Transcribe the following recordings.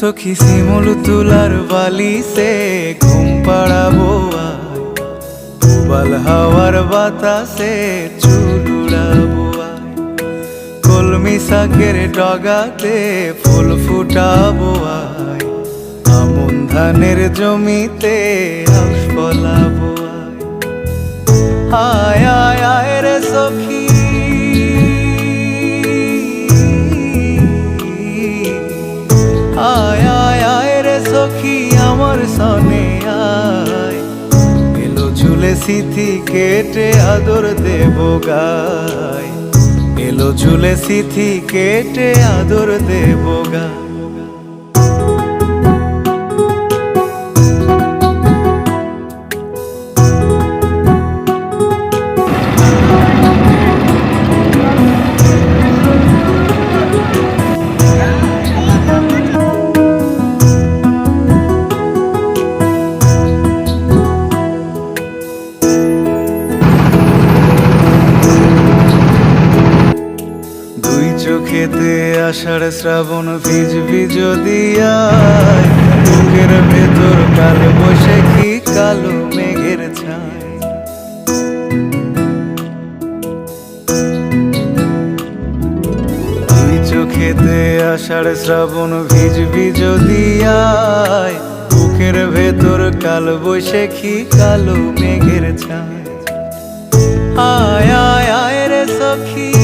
সখী শিমুল তুলার বালিতে ঘুম পাড়াবো হাওয়ার বাতাসে চুলুড়াবো আয়। কলমি শাকের ডগাতে ফুল ফুটাবো আয়। আমন ধানের জমিতে আউশ সিথি কেটে আদর দেব গায়। এলো ঝুলে সিথি কেটে আদর দেব গায়। আষাঢ় শ্রাবণ যদি আয় বুকের ভেতর কাল বসে কি কালো মেঘের ছায়। চোখেতে আষাঢ় শ্রাবণ ভিজবি যদি আয় বুকের ভেতর কাল বসে কি কালো মেঘের ছায়। আয় আয় আয় রে সখী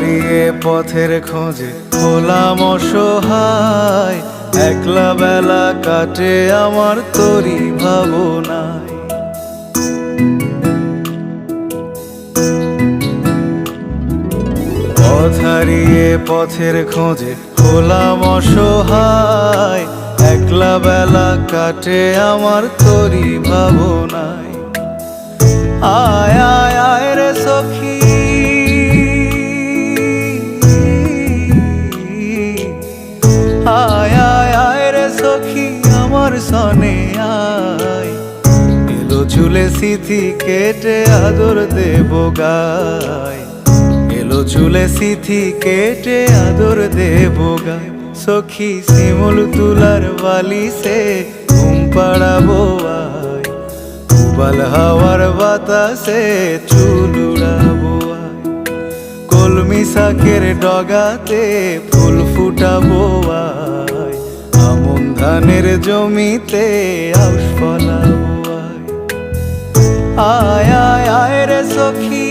হারিয়ে পথের খোঁজে হলাম অসহায়, একলা বেলা কাটে আমার তরি ভাবনায়। পথ হারিয়ে পথের খোঁজে হলাম অসহায়, একলা বেলা কাটে আমার তরি ভাবনায়। ঝুলে সিথি কেটে আদর দেব গায় এলো চুলে সিথি কেটে আদর দেব গায় সখী শিমুল তুলার বালিসে ঘুম পাড়াবো হাওয়ার বাতাসে চুল উড়াবো কলমি শাকের ডগাতে ফুল ফুটাবো আমন ধানের জমিতে আউশ ফলাবো আয় আয় রে সখী